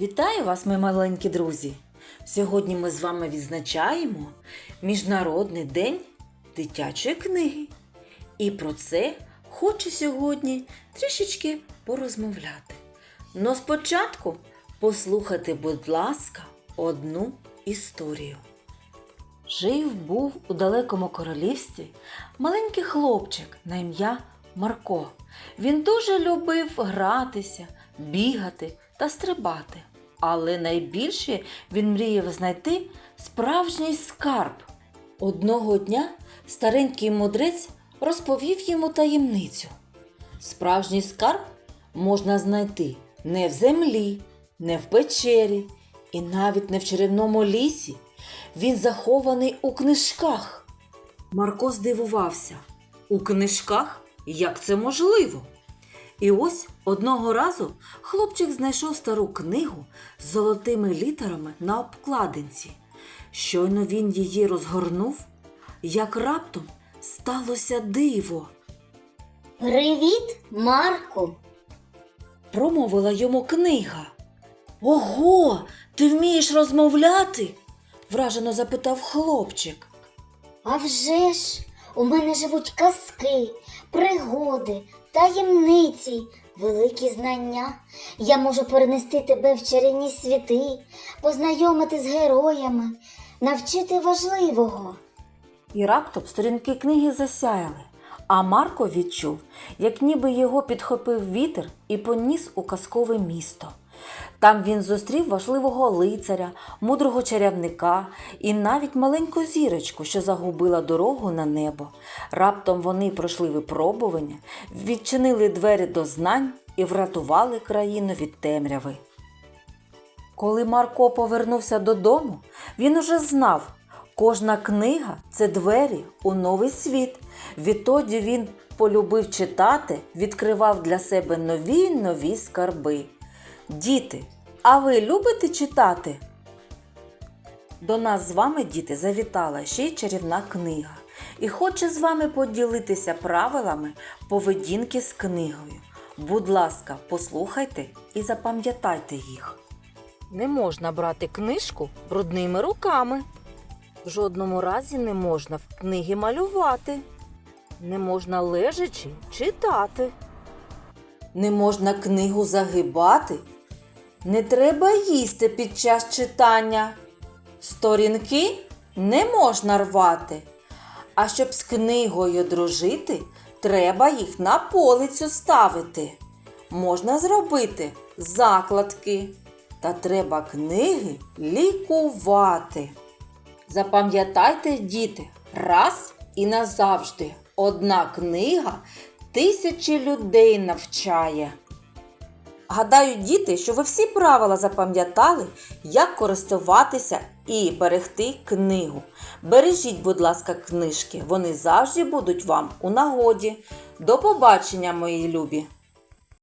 Вітаю вас, мої маленькі друзі! Сьогодні ми з вами відзначаємо Міжнародний день дитячої книги. І про це хочу сьогодні трішечки порозмовляти. Но спочатку послухайте, будь ласка, одну історію. Жив був у далекому королівстві маленький хлопчик на ім'я Марко. Він дуже любив гратися, бігати та стрибати. Але найбільше він мріяв знайти справжній скарб. Одного дня старенький мудрець розповів йому таємницю. Справжній скарб можна знайти не в землі, не в печері і навіть не в чарівному лісі. Він захований у книжках. Марко здивувався. У книжках? Як це можливо? І ось одного разу хлопчик знайшов стару книгу з золотими літерами на обкладинці. Щойно він її розгорнув, як раптом сталося диво. Привіт, Марку. Промовила йому книга. Ого, ти вмієш розмовляти? вражено запитав хлопчик. А вже ж у мене живуть казки, пригоди, таємниці, великі знання. Я можу перенести тебе в чарівні світи, познайомити з героями, навчити важливого. І раптом сторінки книги засяяли, а Марко відчув, як ніби його підхопив вітер і поніс у казкове місто. Там він зустрів важливого лицаря, мудрого чарівника і навіть маленьку зірочку, що загубила дорогу на небо. Раптом вони пройшли випробування, відчинили двері до знань і врятували країну від темряви. Коли Марко повернувся додому, він уже знав, кожна книга це двері у новий світ. Відтоді він полюбив читати, відкривав для себе нові нові скарби. Діти, а ви любите читати? До нас з вами, діти, завітала ще й чарівна книга і хоче з вами поділитися правилами поведінки з книгою. Будь ласка, послухайте і запам'ятайте їх. Не можна брати книжку брудними руками. В жодному разі не можна в книги малювати. Не можна лежачи читати. Не можна книгу загибати. Не треба їсти під час читання. Сторінки не можна рвати. А щоб з книгою дружити, треба їх на полицю ставити. Можна зробити закладки. Та треба книги лікувати. Запам'ятайте, діти, раз і назавжди. Одна книга тисячі людей навчає. Гадаю, діти, що ви всі правила запам'ятали, як користуватися і берегти книгу. Бережіть, будь ласка, книжки, вони завжди будуть вам у нагоді. До побачення, мої любі!